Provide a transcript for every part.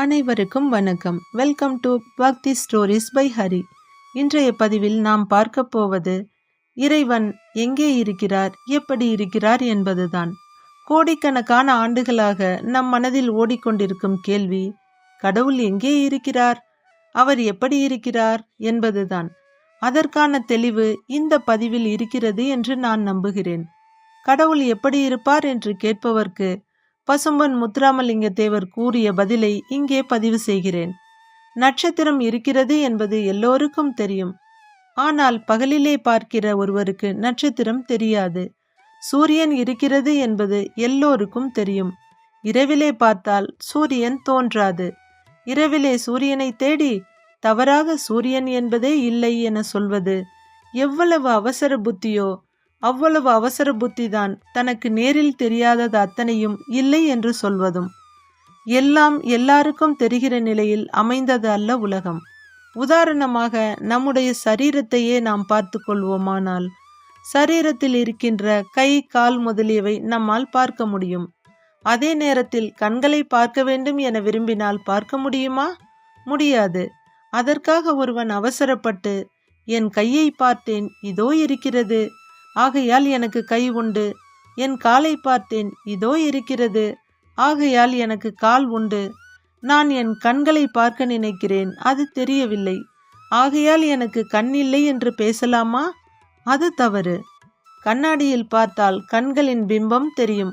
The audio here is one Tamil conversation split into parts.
அனைவருக்கும் வணக்கம். Welcome to Bhakti stories by Hari இன்றைய பதிவில் நாம் பார்க்க போவது இறைவன் எங்கே இருக்கிறார் எப்படி இருக்கிறார் என்பதுதான். கோடிக்கணக்கான ஆண்டுகளாக நம் மனதில் ஓடிக்கொண்டிருக்கும் கேள்வி கடவுள் எங்கே இருக்கிறார் அவர் எப்படி இருக்கிறார் என்பதுதான். அதற்கான தெளிவு இந்த பதிவில் இருக்கிறது என்று நான் நம்புகிறேன். கடவுள் எப்படி இருப்பார் என்று கேட்பவர்க்கு பசும்பன் முத்துராமலிங்க தேவர் கூறிய பதிலை இங்கே பதிவு செய்கிறேன். நட்சத்திரம் இருக்கிறது என்பது எல்லோருக்கும் தெரியும். ஆனால் பகலிலே பார்க்கிற ஒருவருக்கு நட்சத்திரம் தெரியாது. சூரியன் இருக்கிறது என்பது எல்லோருக்கும் தெரியும். இரவிலே பார்த்தால் சூரியன் தோன்றாது. இரவிலே சூரியனை தேடி தவறாக சூரியன் என்பதே இல்லை என சொல்வது எவ்வளவு அவசர புத்தியோ அவ்வளவு அவசர புத்திதான். தனக்கு நேரில் தெரியாதது அத்தனையும் இல்லை என்று சொல்வதும் எல்லாம் எல்லாருக்கும் தெரிகிற நிலையில் அமைந்தது அல்ல உலகம். உதாரணமாக நம்முடைய சரீரத்தையே நாம் பார்த்து கொள்வோமானால் சரீரத்தில் இருக்கின்ற கை கால் முதலியவை நம்மால் பார்க்க முடியும். அதே நேரத்தில் கண்களை பார்க்க வேண்டும் என விரும்பினால் பார்க்க முடியுமா? முடியாது. அதற்காக ஒருவன் அவசரப்பட்டு என் கையை பார்த்தேன் இதோ இருக்கிறது ஆகையால் எனக்கு கை உண்டு. என் காலை பார்த்தேன் இதோ இருக்கிறது. ஆகையால் எனக்கு கால் உண்டு. நான் என் கண்களை பார்க்க நினைக்கிறேன் அது தெரியவில்லை. ஆகையால் எனக்கு கண் இல்லை என்று பேசலாமா? அது தவறு. கண்ணாடியில் பார்த்தால் கண்களின் பிம்பம் தெரியும்.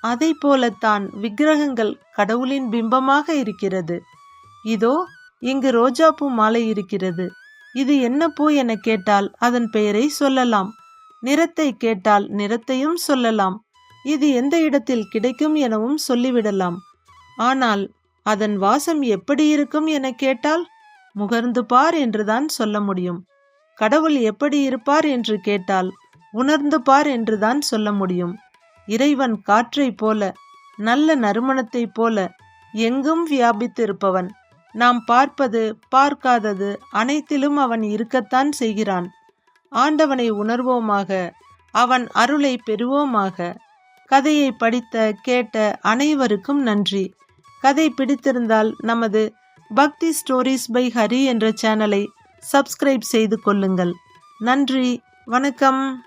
அதை போலத்தான் விக்கிரகங்கள் கடவுளின் பிம்பமாக இருக்கிறது. இதோ இங்கு ரோஜாப்பூ மாலை இருக்கிறது. இது என்ன பூ என கேட்டால் அதன் பெயரை சொல்லலாம். நிறத்தை கேட்டால் நிறத்தையும் சொல்லலாம். இது எந்த இடத்தில் கிடைக்கும் எனவும் சொல்லிவிடலாம். ஆனால் அதன் வாசம் எப்படி இருக்கும் என கேட்டால் முகர்ந்து பார் என்றுதான் சொல்ல முடியும். கடவுள் எப்படி இருப்பார் என்று கேட்டால் உணர்ந்து பார் என்றுதான் சொல்ல முடியும். இறைவன் காற்றைப் போல நல்ல நறுமணத்தைப் போல எங்கும் வியாபித்திருப்பவன். நாம் பார்ப்பது பார்க்காதது அனைத்திலும் அவன் இருக்கத்தான் செய்கிறான். ஆண்டவனை உணர்வோமாக அவன் அருளை பெறுவோமாக. கதையை படித்த கேட்ட அனைவருக்கும் நன்றி. கதை பிடித்திருந்தால் நமது பக்தி ஸ்டோரிஸ் பை ஹரி என்ற சேனலை சப்ஸ்கிரைப் செய்து கொள்ளுங்கள். நன்றி வணக்கம்.